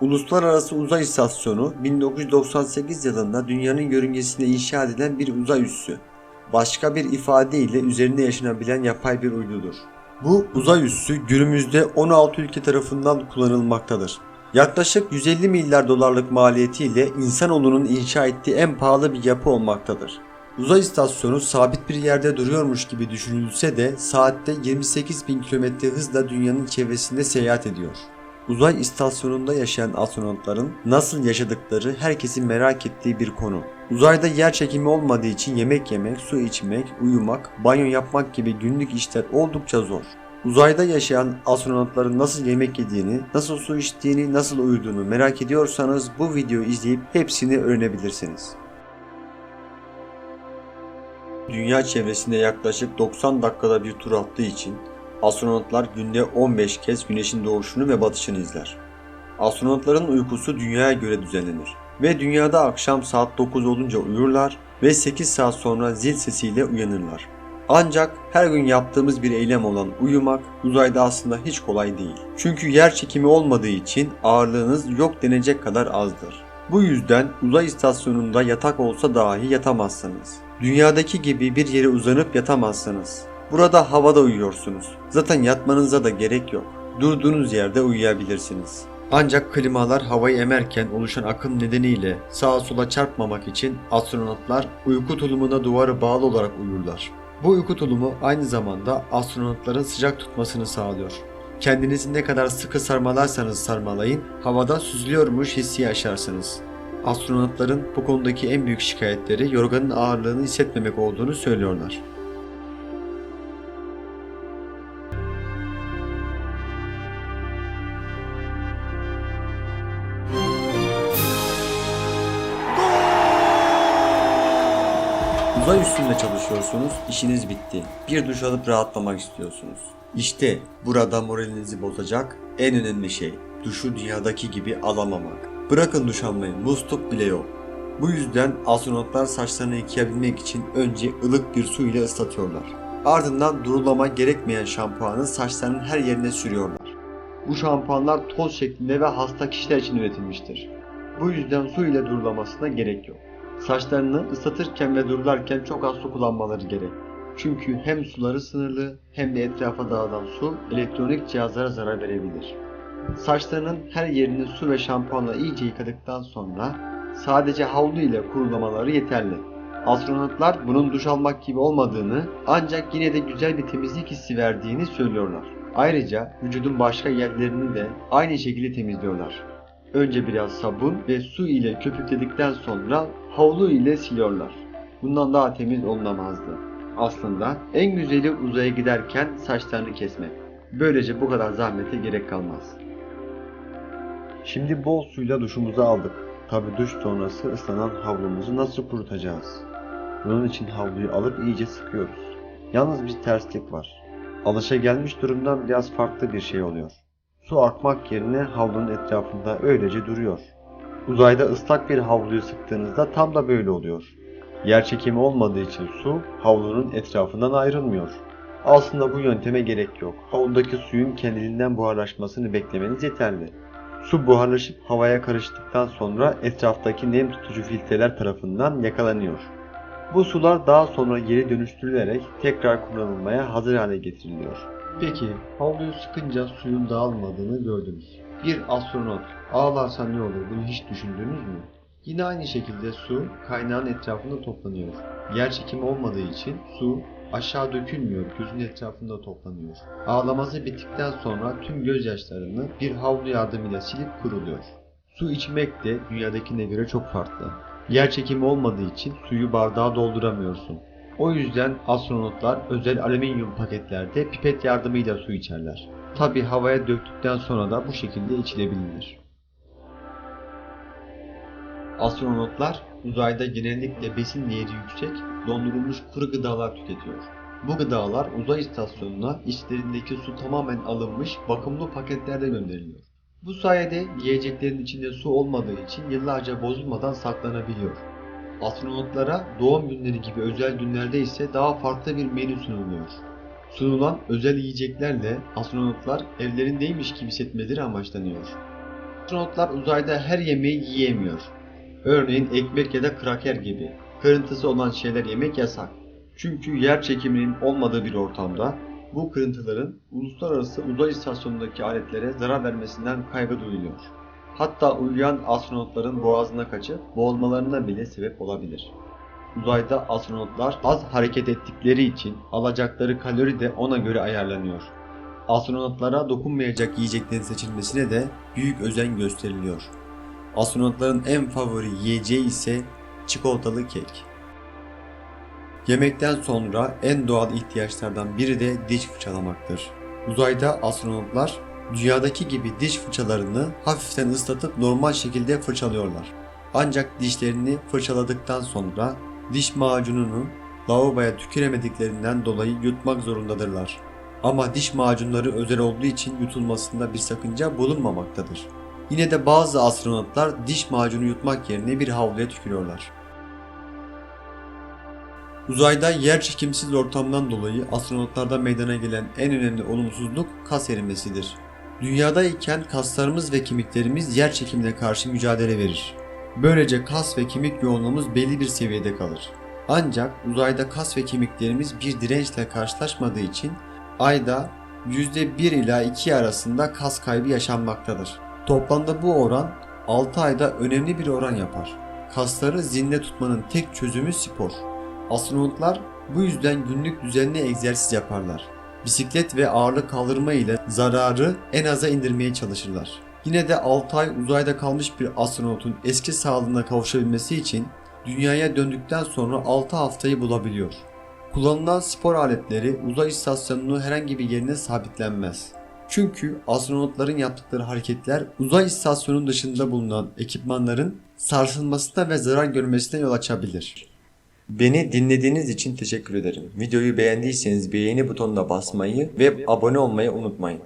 Uluslararası Uzay İstasyonu 1998 yılında dünyanın yörüngesinde inşa edilen bir uzay üssü. Başka bir ifadeyle üzerinde yaşanabilen yapay bir uydudur. Bu uzay üssü günümüzde 16 ülke tarafından kullanılmaktadır. Yaklaşık 150 milyar dolarlık maliyetiyle insanoğlunun inşa ettiği en pahalı bir yapı olmaktadır. Uzay istasyonu sabit bir yerde duruyormuş gibi düşünülse de saatte 28 bin kilometre hızla dünyanın çevresinde seyahat ediyor. Uzay istasyonunda yaşayan astronotların nasıl yaşadıkları herkesin merak ettiği bir konu. Uzayda yer çekimi olmadığı için yemek yemek, su içmek, uyumak, banyo yapmak gibi günlük işler oldukça zor. Uzayda yaşayan astronotların nasıl yemek yediğini, nasıl su içtiğini, nasıl uyuduğunu merak ediyorsanız bu videoyu izleyip hepsini öğrenebilirsiniz. Dünya çevresinde yaklaşık 90 dakikada bir tur attığı için astronotlar günde 15 kez güneşin doğuşunu ve batışını izler. Astronotların uykusu dünyaya göre düzenlenir ve dünyada akşam saat 9 olunca uyurlar ve 8 saat sonra zil sesiyle uyanırlar. Ancak her gün yaptığımız bir eylem olan uyumak uzayda aslında hiç kolay değil. Çünkü yer çekimi olmadığı için ağırlığınız yok denecek kadar azdır. Bu yüzden uzay istasyonunda yatak olsa dahi yatamazsınız. Dünyadaki gibi bir yere uzanıp yatamazsınız. Burada havada uyuyorsunuz. Zaten yatmanıza da gerek yok. Durduğunuz yerde uyuyabilirsiniz. Ancak klimalar havayı emerken oluşan akım nedeniyle sağa sola çarpmamak için astronotlar uyku tulumuna duvara bağlı olarak uyurlar. Bu uyku tulumu aynı zamanda astronotların sıcak tutmasını sağlıyor. Kendinizi ne kadar sıkı sarmalarsanız sarmalayın, havada süzülüyormuş hissi yaşarsınız. Astronotların bu konudaki en büyük şikayetleri yorganın ağırlığını hissetmemek olduğunu söylüyorlar. Uzay üstünde çalışıyorsunuz, işiniz bitti. Bir duş alıp rahatlamak istiyorsunuz. İşte burada moralinizi bozacak en önemli şey, duşu dünyadaki gibi alamamak. Bırakın duş almayı, musluk bile yok. Bu yüzden astronotlar saçlarını yıkayabilmek için önce ılık bir su ile ıslatıyorlar. Ardından durulama gerekmeyen şampuanı saçlarının her yerine sürüyorlar. Bu şampuanlar toz şeklinde ve hasta kişiler için üretilmiştir. Bu yüzden su ile durulamasına gerek yok. Saçlarını ıslatırken ve durularken çok az su kullanmaları gerek. Çünkü hem suları sınırlı hem de etrafa dağılan su elektronik cihazlara zarar verebilir. Saçlarının her yerini su ve şampuanla iyice yıkadıktan sonra sadece havlu ile kurulamaları yeterli. Astronotlar bunun duş almak gibi olmadığını ancak yine de güzel bir temizlik hissi verdiğini söylüyorlar. Ayrıca vücudun başka yerlerini de aynı şekilde temizliyorlar. Önce biraz sabun ve su ile köpükledikten sonra havlu ile siliyorlar. Bundan daha temiz olunamazdı. Aslında en güzeli uzaya giderken saçlarını kesmek. Böylece bu kadar zahmete gerek kalmaz. Şimdi bol suyla duşumuzu aldık. Tabi duş sonrası ıslanan havlumuzu nasıl kurutacağız? Bunun için havluyu alıp iyice sıkıyoruz. Yalnız bir terslik var. Alışa gelmiş durumdan biraz farklı bir şey oluyor. Su akmak yerine havlunun etrafında öylece duruyor. Uzayda ıslak bir havluyu sıktığınızda tam da böyle oluyor. Yer çekimi olmadığı için su havlunun etrafından ayrılmıyor. Aslında bu yönteme gerek yok. Havludaki suyun kendiliğinden buharlaşmasını beklemeniz yeterli. Su buharlaşıp havaya karıştıktan sonra etraftaki nem tutucu filtreler tarafından yakalanıyor. Bu sular daha sonra geri dönüştürülerek tekrar kullanılmaya hazır hale getiriliyor. Peki havluyu sıkınca suyun dağılmadığını gördünüz. Bir astronot ağlarsa ne olur bunu hiç düşündünüz mü? Yine aynı şekilde su kaynağın etrafında toplanıyor. Yer çekimi olmadığı için su aşağı dökülmüyor, gözün etrafında toplanıyor. Ağlaması bittikten sonra tüm gözyaşlarını bir havlu yardımıyla silip kuruluyor. Su içmek de dünyadakine göre çok farklı. Yer çekimi olmadığı için suyu bardağa dolduramıyorsun. O yüzden astronotlar özel alüminyum paketlerde pipet yardımıyla su içerler. Tabi havaya döktükten sonra da bu şekilde içilebilir. Astronotlar uzayda genellikle besin değeri yüksek dondurulmuş kuru gıdalar tüketiyor. Bu gıdalar uzay istasyonuna içlerindeki su tamamen alınmış bakımlı paketlerde gönderiliyor. Bu sayede yiyeceklerin içinde su olmadığı için yıllarca bozulmadan saklanabiliyor. Astronotlara doğum günleri gibi özel günlerde ise daha farklı bir menü sunuluyor. Sunulan özel yiyeceklerle astronotlar evlerindeymiş gibi hissetmeleri amaçlanıyor. Astronotlar uzayda her yemeği yiyemiyor. Örneğin ekmek ya da kraker gibi. Kırıntısı olan şeyler yemek yasak. Çünkü yer çekiminin olmadığı bir ortamda bu kırıntıların uluslararası uzay istasyonundaki aletlere zarar vermesinden kaygı duyuluyor. Hatta uyuyan astronotların boğazına kaçıp boğulmalarına bile sebep olabilir. Uzayda astronotlar az hareket ettikleri için alacakları kalori de ona göre ayarlanıyor. Astronotlara dokunmayacak yiyeceklerin seçilmesine de büyük özen gösteriliyor. Astronotların en favori yiyeceği ise çikolatalı kek. Yemekten sonra en doğal ihtiyaçlardan biri de diş fırçalamaktır. Uzayda astronotlar dünyadaki gibi diş fırçalarını hafiften ıslatıp normal şekilde fırçalıyorlar. Ancak dişlerini fırçaladıktan sonra diş macununu lavaboya tüküremediklerinden dolayı yutmak zorundadırlar. Ama diş macunları özel olduğu için yutulmasında bir sakınca bulunmamaktadır. Yine de bazı astronotlar diş macunu yutmak yerine bir havluya tükürüyorlar. Uzayda yer çekimsiz ortamdan dolayı astronotlarda meydana gelen en önemli olumsuzluk kas erimesidir. Dünyadayken kaslarımız ve kemiklerimiz yer çekimine karşı mücadele verir. Böylece kas ve kemik yoğunluğumuz belli bir seviyede kalır. Ancak uzayda kas ve kemiklerimiz bir dirençle karşılaşmadığı için ayda %1 ila 2 arasında kas kaybı yaşanmaktadır. Toplamda bu oran 6 ayda önemli bir oran yapar. Kasları zinde tutmanın tek çözümü spor. Astronotlar bu yüzden günlük düzenli egzersiz yaparlar. Bisiklet ve ağırlık kaldırma ile zararı en aza indirmeye çalışırlar. Yine de 6 ay uzayda kalmış bir astronotun eski sağlığına kavuşabilmesi için dünyaya döndükten sonra 6 haftayı bulabiliyor. Kullanılan spor aletleri uzay istasyonunun herhangi bir yerine sabitlenmez. Çünkü astronotların yaptıkları hareketler uzay istasyonunun dışında bulunan ekipmanların sarsılmasına ve zarar görmesine yol açabilir. Beni dinlediğiniz için teşekkür ederim. Videoyu beğendiyseniz beğeni butonuna basmayı ve abone olmayı unutmayın.